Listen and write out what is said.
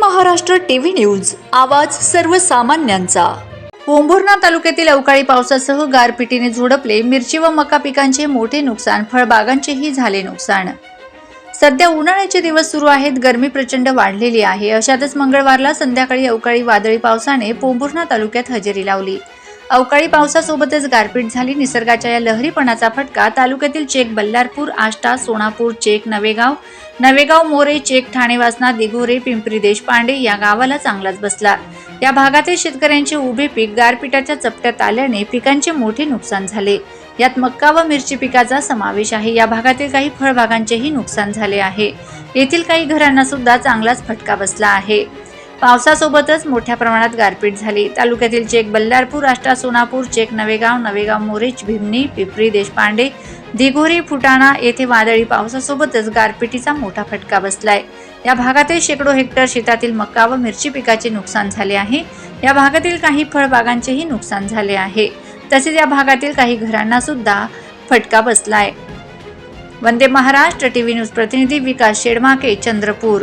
Maharashtra TV news. आवाज सर्वसामान्यांचा. ओंभुर्णा तालुक्यातील अवकाळी पावसासह गारपिटीने झोडपले मिरची व मका पिकांचे मोठे नुकसान फळबागांचेही झाले नुकसान. सध्या उन्हाळ्याचे दिवस सुरू आहेत गरमी प्रचंड वाढलेली आहे. अशातच मंगळवारला संध्याकाळी अवकाळी वादळी पावसाने पोंभुर्णा तालुक्यात हजेरी लावली. अवकाळी पावसासोबतच गारपीट झाली. निसर्गाच्या या लहरीपणाचा फटका तालुक्यातील चेक बल्लारपूर आष्टा सोनापूर चेक नवेगाव नवेगाव मोरे चेक ठाणे वासना दिघोरे पिंपरी देशपांडे या गावाला चांगलाच बसला. या भागातील शेतकऱ्यांचे उभे पीक गारपिटाच्या चपट्यात आल्याने पिकांचे मोठे नुकसान झाले. यात मक्का व मिरची पिकाचा समावेश आहे. या भागातील काही फळबागांचेही नुकसान झाले आहे. येथील काही घरांना सुद्धा चांगलाच फटका बसला आहे. पावसासोबतच मोठ्या प्रमाणात गारपीट झाली. तालुक्यातील चेक बल्लारपूर आष्टा सोनापूर चेक नवेगाव नवेगाव मोरेच भिमणी पिपरी देशपांडे दिघोरी फुटाणा येथे वादळी पावसासोबतच गारपिटीचा मोठा फटका बसलाय. या भागातील शेकडो हेक्टर शेतातील मका व मिरची पिकाचे नुकसान झाले आहे. या भागातील काही फळबागांचेही नुकसान झाले आहे. तसेच या भागातील काही घरांना सुद्धा फटका बसलाय. वंदे महाराष्ट्र टीव्ही न्यूज प्रतिनिधी विकास शेडमाके चंद्रपूर.